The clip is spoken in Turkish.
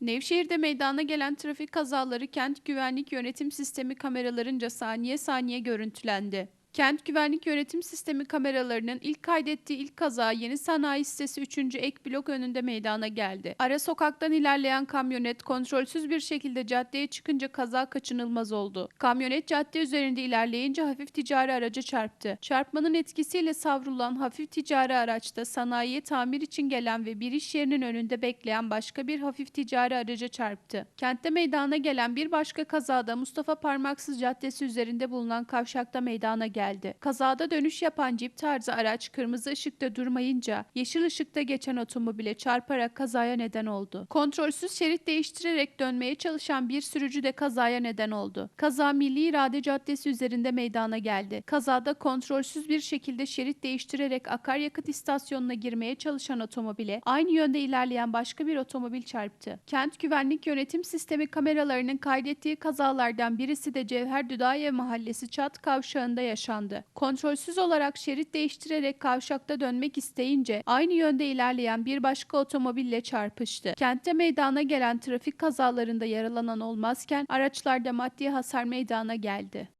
Nevşehir'de meydana gelen trafik kazaları kent güvenlik yönetim sistemi kameralarınca saniye saniye görüntülendi. Kent Güvenlik Yönetim Sistemi kameralarının ilk kaydettiği ilk kaza Yeni Sanayi Sitesi 3. ek blok önünde meydana geldi. Ara sokaktan ilerleyen kamyonet kontrolsüz bir şekilde caddeye çıkınca kaza kaçınılmaz oldu. Kamyonet cadde üzerinde ilerleyince hafif ticari araca çarptı. Çarpmanın etkisiyle savrulan hafif ticari araçta sanayiye tamir için gelen ve bir iş yerinin önünde bekleyen başka bir hafif ticari araca çarptı. Kentte meydana gelen bir başka kazada Mustafa Parmaksız Caddesi üzerinde bulunan kavşakta meydana geldi. Kazada dönüş yapan cip tarzı araç kırmızı ışıkta durmayınca yeşil ışıkta geçen otomobile çarparak kazaya neden oldu. Kontrolsüz şerit değiştirerek dönmeye çalışan bir sürücü de kazaya neden oldu. Kaza Milli İrade Caddesi üzerinde meydana geldi. Kazada kontrolsüz bir şekilde şerit değiştirerek akaryakıt istasyonuna girmeye çalışan otomobile aynı yönde ilerleyen başka bir otomobil çarptı. Kent Güvenlik Yönetim Sistemi kameralarının kaydettiği kazalardan birisi de Cevher Düdaye Mahallesi Çat kavşağında yaşandı. Kontrolsüz olarak şerit değiştirerek kavşakta dönmek isteyince aynı yönde ilerleyen bir başka otomobille çarpıştı. Kentte meydana gelen trafik kazalarında yaralanan olmazken araçlarda maddi hasar meydana geldi.